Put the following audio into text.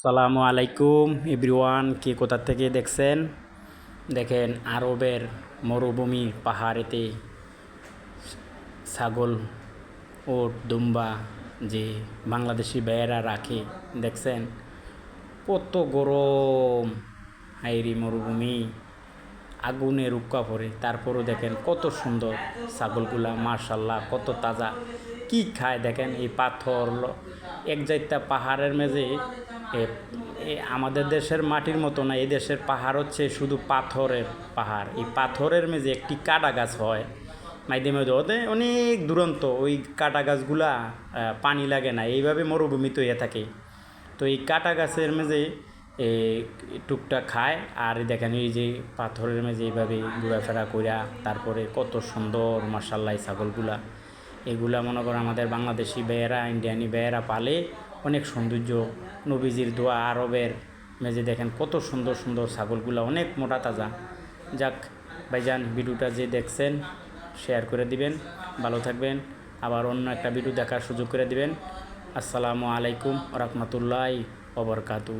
সালামু আলাইকুম এভরিওয়ান, কে কোথা থেকে দেখছেন? দেখেন আরবের মরুভূমি, পাহাড়েতে ছাগল ওট দুম্বা যে বাংলাদেশি ভাইয়েরা রাখে, দেখছেন? কত গরম হাইরি মরুভূমি, আগুনে রুক্কা পড়ে। তারপরও দেখেন কত সুন্দর ছাগলগুলা মার্শাল্লাহ কত তাজা। কি খায় দেখেন এই পাথর এক জায়গা পাহাড়ের মেঝে আমাদের দেশের মাটির মতো না এই দেশের পাহাড় হচ্ছে শুধু পাথরের পাহাড়। এই পাথরের মেঝে একটি কাটা গাছ হয়। মাইদে মধ্যে ওতে অনেক দুরন্ত ওই কাটা গাছগুলা পানি লাগে না এইভাবে মরুভূমি তৈরি থাকে। তো এই কাটা গাছের মেঝে এ, টুকটাক খায় আর দেখেন এই যে পাথরের মেঝে এইভাবে ঘোরাফেরা কইরা তারপরে কত সুন্দর মার্শাল্লাহ ছাগলগুলা। এগুলা মনে করো আমাদের বাংলাদেশি বেয়েরা ইন্ডিয়ানি বেয়েরা পালে অনেক সৌন্দর্য। নবীজির দোয়া আরবের মেজে দেখেন কত সুন্দর সুন্দর ছাগলগুলো, অনেক মোটা তাজা। যাক, ভাইজান, ভিডিওটা যে দেখছেন শেয়ার করে দিবেন। ভালো থাকবেন। আবার অন্য একটা ভিডিও দেখার সুযোগ করে দিবেন। আসসালামু আলাইকুম রহমতুল্লাহ ওবরকাতু